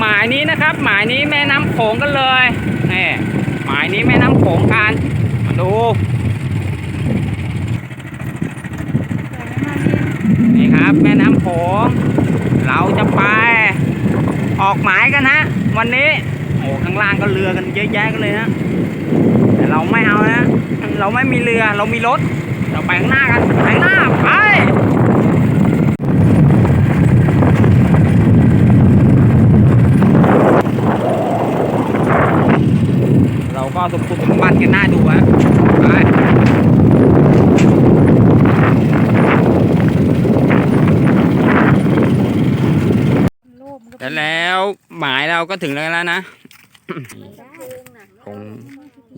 หมายนี้นะครับ หมายนี้แม่น้ำโขงกันเลยนี่หมายนี้แม่น้ำโขงกันมาดูนี่ครับแม่น้ำโขงเราจะไป ออกหมายกันฮะวันนี้โอ้ข้างล่างก็เรือกันเยอะแยะกันเลยนะแต่เราไม่เอานะ เราไม่มีเรือเรามีรถเราไปข้างหน้ากันไปข้างหน้าไป เรา ก็สมบุกสมบัติกันหน้าดูฮะไปแต่แล้วหมายเราก็ถึงแล้วนะคง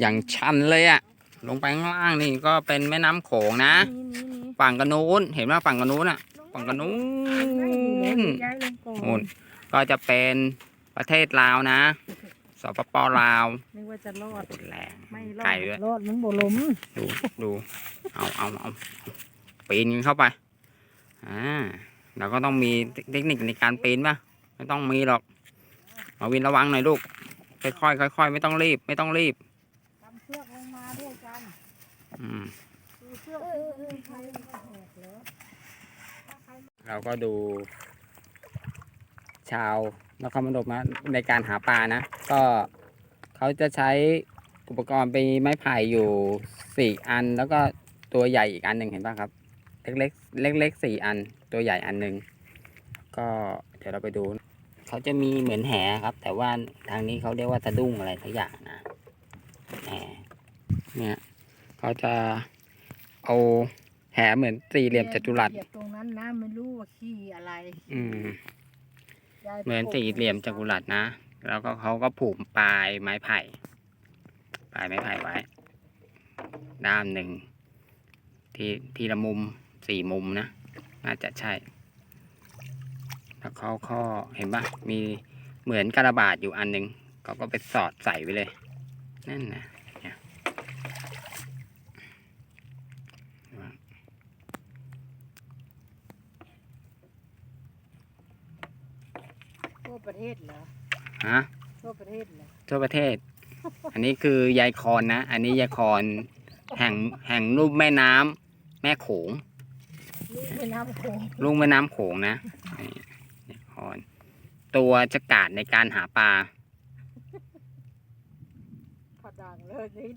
อย่างชันเลยอะลงไปข้างล่างนี่ก็เป็นแม่น้ำโขงนะ ฝั่งกันนู้นเห็นว่าฝั่งกันนู้นอะฝั่งกันนู้นย้ายลงก่อนู่นนก็จะเป็นประเทศลาวนะ สปปลาวนึกว่าจะรอดแรงไม่รอไกลดด้วยรอดมันบ่ล้มดูดูเอาเอาเอาปีนกันเข้าไปอ่าเราก็ต้องมีเทคนิคในการปีนป่ะไม่ต้องมีหรอกมาวินระวังหน่อยลูกค่อยๆค่อยๆไม่ต้องรีบ ไม่ต้องรีบทำเชือกลงมาด้วยกันอืมดูเชือกใครมันก็แหกเหรอเราก็ดู ชาวนครพนมนะในการหาปลานะ ก็เขาจะใช้อุปกรณ์เป็นไม้ไผ่อยู่สี่อัน แล้วก็ตัวใหญ่อีกอันหนึ่งเห็นป่ะครับ เล็กๆเล็กๆสี่อัน ตัวใหญ่อันหนึ่งก็เดี๋ยวเราไปดูเขาจะมีเหมือนแหครับ แต่ว่าทางนี้เขาเรียกว่าสะดุ้งอะไรสักอย่างนะแหเนี่ยเขาจะเอาแหเหมือนสี่เหลี่ยมจัตุรัสเหยียบตรงนั้นนะไม่รู้ว่าขี้อะไร อืมยาย เหมือนสี่เหลี่ยมจัตุรัสนะ แล้วก็เขาก็ผูกปลายไม้ไผ่ ปลายไม้ไผ่ไว้ ด้านหนึ่ง ที่ทีละมุมสี่มุมนะ น่าจะใช่ แล้วเขาข้อเห็นปะมีเหมือนกระบาดอยู่อันหนึ่งเขาก็ไปสอดใส่ไว้เลย นั่นนะเนี่ย ทั่ว ประเทศเหรอฮะทั่วประเทศเหรอทั่วประเทศ อันนี้คือยายคอนนะ อันนี้ยายคอนแห่งแห่งรูปแม่น้ำแม่โขงลูกแม่น้ำโขงลูกแม่น้ำโขงนะนี่ยายคอน ตัวจะกาดในการหาปลาพอดังเลยลิ้น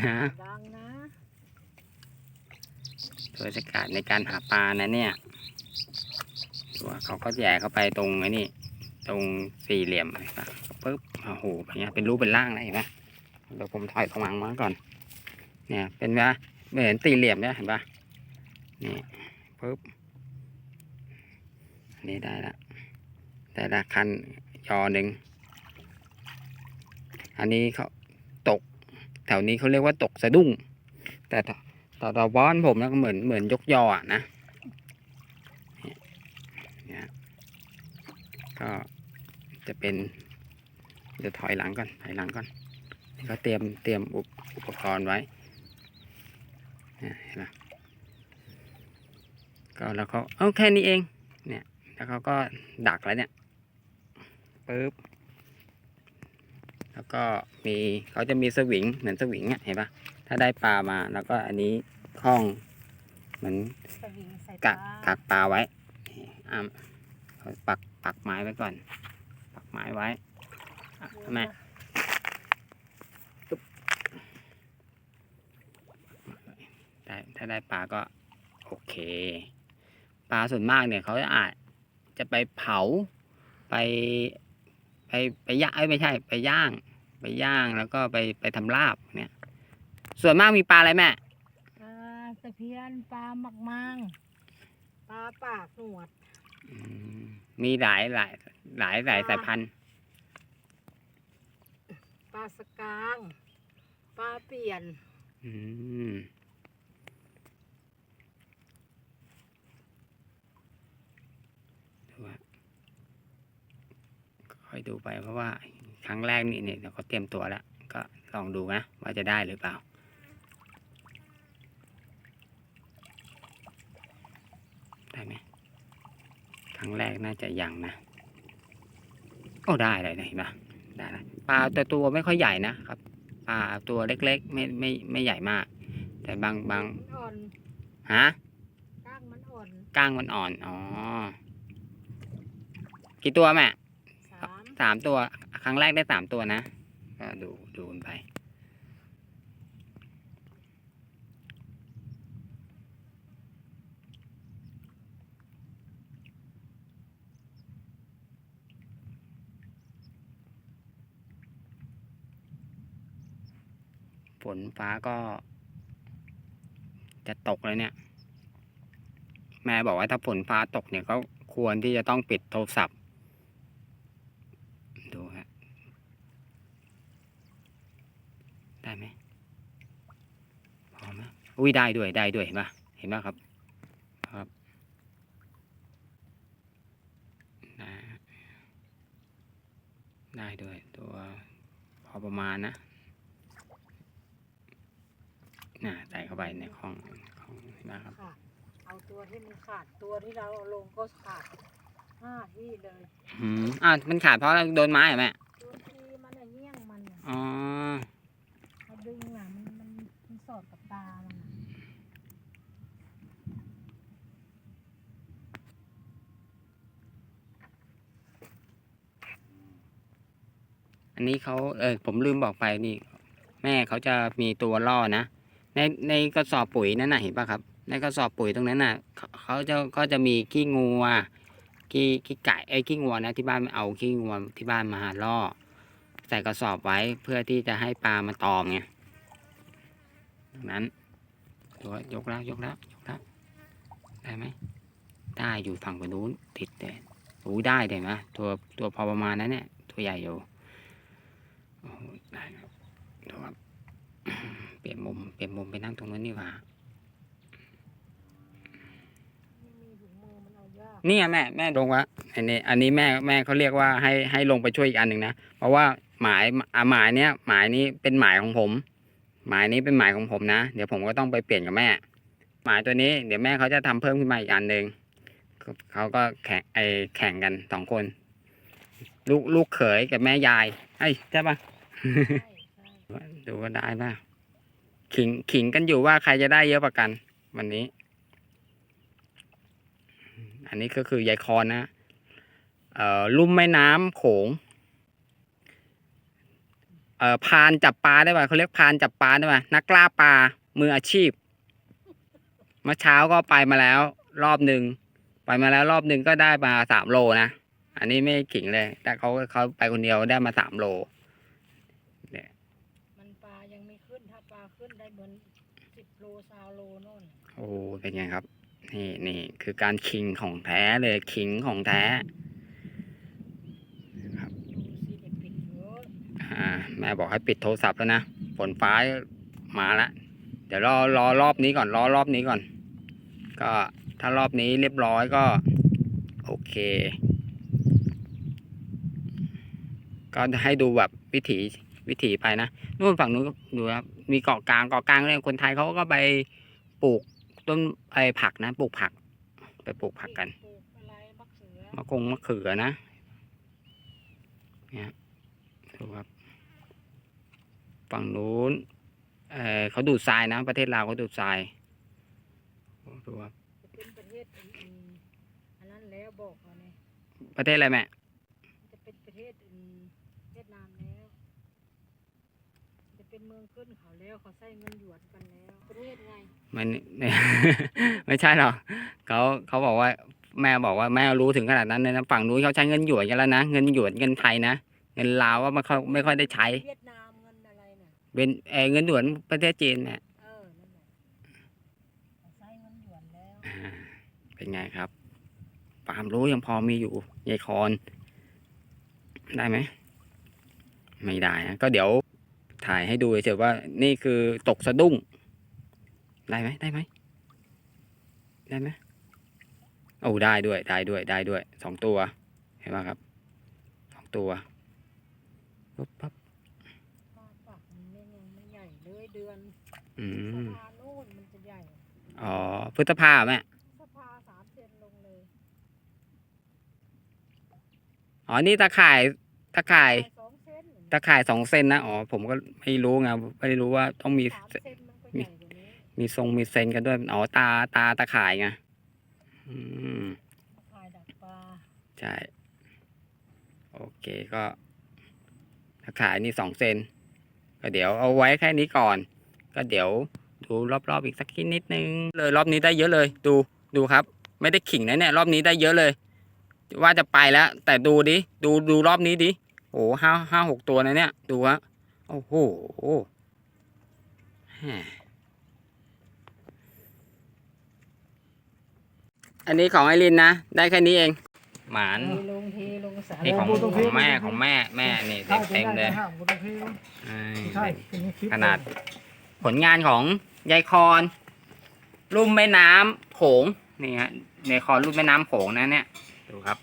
นะดังนะตัวจะกาดในการหาปลานะเนี่ยตัวเขาก็แย่เข้าไปตรงไอ้นี่ ตรงสี่เหลี่ยมปึ๊บโอ้โหเป็นไงเป็นรูปเป็นร่างนะเห็นปะเดี๋ยวผมถอยผวังมาก่อน เนี่ยเป็นว่าเหมือนสี่เหลี่ยมเนี่ยเห็นปะนี่ปึ๊บนนี้ได้ละได้ละคันยอหนึ่งอันนี้เขาตก แถวนี้เขาเรียกว่าตกสะดุ้ง แต่ต่อต่อต่อบ้านผมแล้วก็เหมือนเหมือนยกยออะนะเนี่ยก็ จะเป็นจะถอยหลังก่อนถอยหลังก่อนนี่ก็เตรียมเตรียมอุปอุปกรณ์ไว้เนี่ยเห็นไหมก็แล้วเขาเอาแค่นี้เองเนี่ยแล้วเขาก็ดักแล้วเนี่ยปึ๊บแล้วก็มีเขาจะมีสวิงเหมือนสวิงอะเห็นปะถ้าได้ปลามาแล้วก็อันนี้คล้องเหมือนสวิงใส่กักปลากักปลาไว้อ่าเอาปักปักไม้ไว้ก่อน ปักไม้ไว้อะแม่ได้ถ้าได้ปลาก็โอเค ปลาส่วนมากเนี่ยเขาจะอาจจะไปเผาไปไปไปย่างเอ้ยไม่ใช่ไปย่าง ไปย่างแล้วก็ไปไปทำลาบเนี่ย ส่วนมากมีปลาอะไรแม่ปลาตะเพียนปลาหมักมังปลาปากหนวดอืมมีหลายหลาย หลายหลายปลาสายพันธุ์ปลาสกางปลาเปลี่ยน อืมดูว่าค่อยดูไปเพราะว่า ครั้งแรกนี่เนี่ยเดี๋ยวเขาเตรียมตัวแล้ว ก็ลองดูนะ ว่าจะได้หรือเปล่าได้ไหมครั้งแรกน่าจะยังนะ โอ้ได้เลยนะเห็นปะได้นะปลาแต่ตัวไม่ค่อยใหญ่นะครับปลาตัวเล็กๆ ไม่ไม่ไม่ใหญ่มาก แต่บางบางมันอ่อนฮะก้างมันอ่อนก้างมันอ่อนอ๋อกี่ตัวแม่สามสามตัว ครั้งแรกได้สามตัวนะก็ดูดูกันไป ฝนฟ้าก็จะตกเลยเนี่ย แม่บอกว่าถ้าฝนฟ้าตกเนี่ยก็ควรที่จะต้องปิดโทรศัพท์ ดูฮะ ได้ไหมพอไหมอุ้ยได้ด้วยได้ด้วยเห็นปะเห็นปะครับ ครับได้ด้วยตัวพอประมาณนะ น่ะใส่เข้าไปในห้องของเห็นปะครับขาดเอาตัวที่มันขาดตัวที่เราเอาลงก็ขาดห้าที่เลยอืมอ่าวมันขาดเพราะอะไรโดนไม้เหรอแม่ตัวที่มันอะเงี้ยงมันอะอ๋อเขาดึงอะมันมันมันสอดกับตามันอะอันนี้เขาเออผมลืมบอกไปนี่ แม่เขาจะมีตัวล่อนะ ในในกระสอบปุ๋ยนั่นน่ะเห็นปะครับ ในกระสอบปุ๋ยตรงนั้นน่ะเขาเขาจะก็จะมีขี้งัวขี้ขี้ไก่ไอ้ขี้งัวนะที่บ้านเอาขี้งัวที่บ้านมาล่อใส่กระสอบไว้เพื่อที่จะให้ปลามาตอมไงดังนั้นตัวยกแล้วยกแล้วยกแล้วได้ไหมได้อยู่ฝั่งไปนู้นติดเลยโอ้ยได้เลยนะตัวตัวพอประมาณนั้นเนี่ยตัวใหญ่อยู่โอ้ได้ครับดูครับ ลี่ยนมุมเปลี่ยนมุมไปนั่งตรงนั้นนี่หว่าไม่มีถุงมือมันเอายากนี่ไงแม่แม่ลงวะอันนี้อันนี้แม่แม่เขาเรียกว่าให้ให้ลงไปช่วยอีกอันหนึ่งนะเพราะว่าหมายอ่าหมายเนี้ยหมายนี้เป็นหมายของผม หมายนี้เป็นหมายของผมนะ เดี๋ยวผมก็ต้องไปเปลี่ยนกับแม่ หมายตัวนี้เดี๋ยวแม่เขาจะทำเพิ่มขึ้นมาอีกอันหนึ่งเขาเขาก็แข่งไอแข่งกันสองคน ลูกลูกเขยกับแม่ยายเฮ้ยใช่ปะใช่ใช่ดูว่าได้ป่ะ ขิงขิงกันอยู่ว่าใครจะได้เยอะกว่ากัน วันนี้ อันนี้ก็คือยายคอนนะเอ่อลุ่มแม่น้ำโขงเอ่อพานจับปลาได้ป่ะเขาเรียกพานจับปลาได้ป่ะนักล่าปลามืออาชีพเมื่อเช้าก็ไปมาแล้ว รอบหนึ่งไปมาแล้วรอบหนึ่งก็ได้มาสามโลนะอันนี้ไม่ขิงเลย แต่เขาเขาไปคนเดียวได้มาสามโล มันปลายังไม่ขึ้นถ้าปลาขึ้นได้เห มือนสิบโลซาวโลโน่นโอ้เป็นไงครับ นี่นี่คือการคิงของแท้เลยคิงของแท้ดูสิเด็กปิดเยอะอ่าแม่บอกให้ปิดโทรศัพท์แล้วนะฝนฟ้ามาละเดี๋ยวรอรอรอบนี้ก่อนรอรอบนี้ก่อน ก็ถ้ารอบนี้เรียบร้อยก็ โอเค ก็ให้ดูแบบวิถี วิถีไปนะนู่นฝั่งนู้นก็ดูครับมีเกาะกลางเกาะกลางเลยคนไทยเขาก็ไปปลูกต้นไอ้ผักนะ ปลูกผัก ไปปลูกผักกันปลูกอะไรมะเขือมะกงมะเขือนะเนี่ยดูครับฝั่งนู้นเออเขาดูดทรายนะ ประเทศลาวเขาดูดทรายโอ้ดูครับจะเป็นประเทศอื่นๆอันนั้นแล้วบอกเขาเนี่ยประเทศอะไรแม่จะเป็นประเทศอื่นเวียดนามแล้วจะ เป็นเมืองขึ้นเขาแล้วเขาใช้เงินหยวนกันแล้วประเทศไงมัน ไม่ใช่หรอกเขาเขาบอกว่าแม่บอกว่าแม่รู้ถึงขนาดนั้นเลยนะฝั่งนู้นเขาใช้เงินหยวนกันแล้วนะเงินหยวนเงินไทยนะเงินลาวว่าไม่ค่อยไม่ค่อยได้ใช้เวียดนามเงินอะไรเนี่ยเป็นเออเงินหยวนประเทศจีนเนี่ยเออนั่นแหละเขาใช้เงินหยวนแล้วอ่าเป็นไงครับความรู้ยังพอมีอยู่ยายคอนได้ไหมไม่ได้นะก็เดี๋ยว ถ่ายให้ดูเฉยๆว่านี่คือตกสะดุ้ง ได้ไหมได้ไหมได้ไหมโอ้ได้ด้วยได้ด้วยได้ด้วยสองตัวเห็นไหมครับสองตัวปุ๊บปั๊บปลาปักมันเนี่ยยังไม่ใหญ่เลยเดือนอืสมภาโน่นมันจะใหญ่อ๋อพฤษภาแม่สภาสามเซนลงเลยอ๋อนี่ตาข่ายตะข่ายสองเส้น ตะข่ายสองเซนนะอ๋อผมก็ไม่รู้ไงไม่รู้ว่าต้องมีสามเส้นมันก็ใหญ่กว่านี้มีทรงมีเซนกันด้วยอ๋อตาตาตะข่ายไงอืมถ่ายดักปลาใช่โอเคก็ตะข่ายนี่สองเซนก็เดี๋ยวเอาไว้แค่นี้ก่อน ก็เดี๋ยวดูรอบๆอีกสักนิดนึง เลยรอบนี้ได้เยอะเลย ดูดูครับ ไม่ได้ขิงนะเนี่ยรอบนี้ได้เยอะเลย ว่าจะไปแล้ว แต่ดูดิดูดูรอบนี้ดิ โอ้ห้าห้าหกตัวนะเนี่ย ดูฮะโอ้โหแหมอันนี้ของไอรินนะ ได้แค่นี้เอง หมานเทลงเทลงสานี่ของลของแม่ของแม่แม่นี่เต็มเต็มเลยห้ามกูต้องเทลอ่าใช่เป็นคลิปขนาด ผลงานของยายคอนลุ่มแม่น้ำโขงนี่ฮะในคอนลุ่มแม่น้ำโขงนะเนี่ย ดูครับ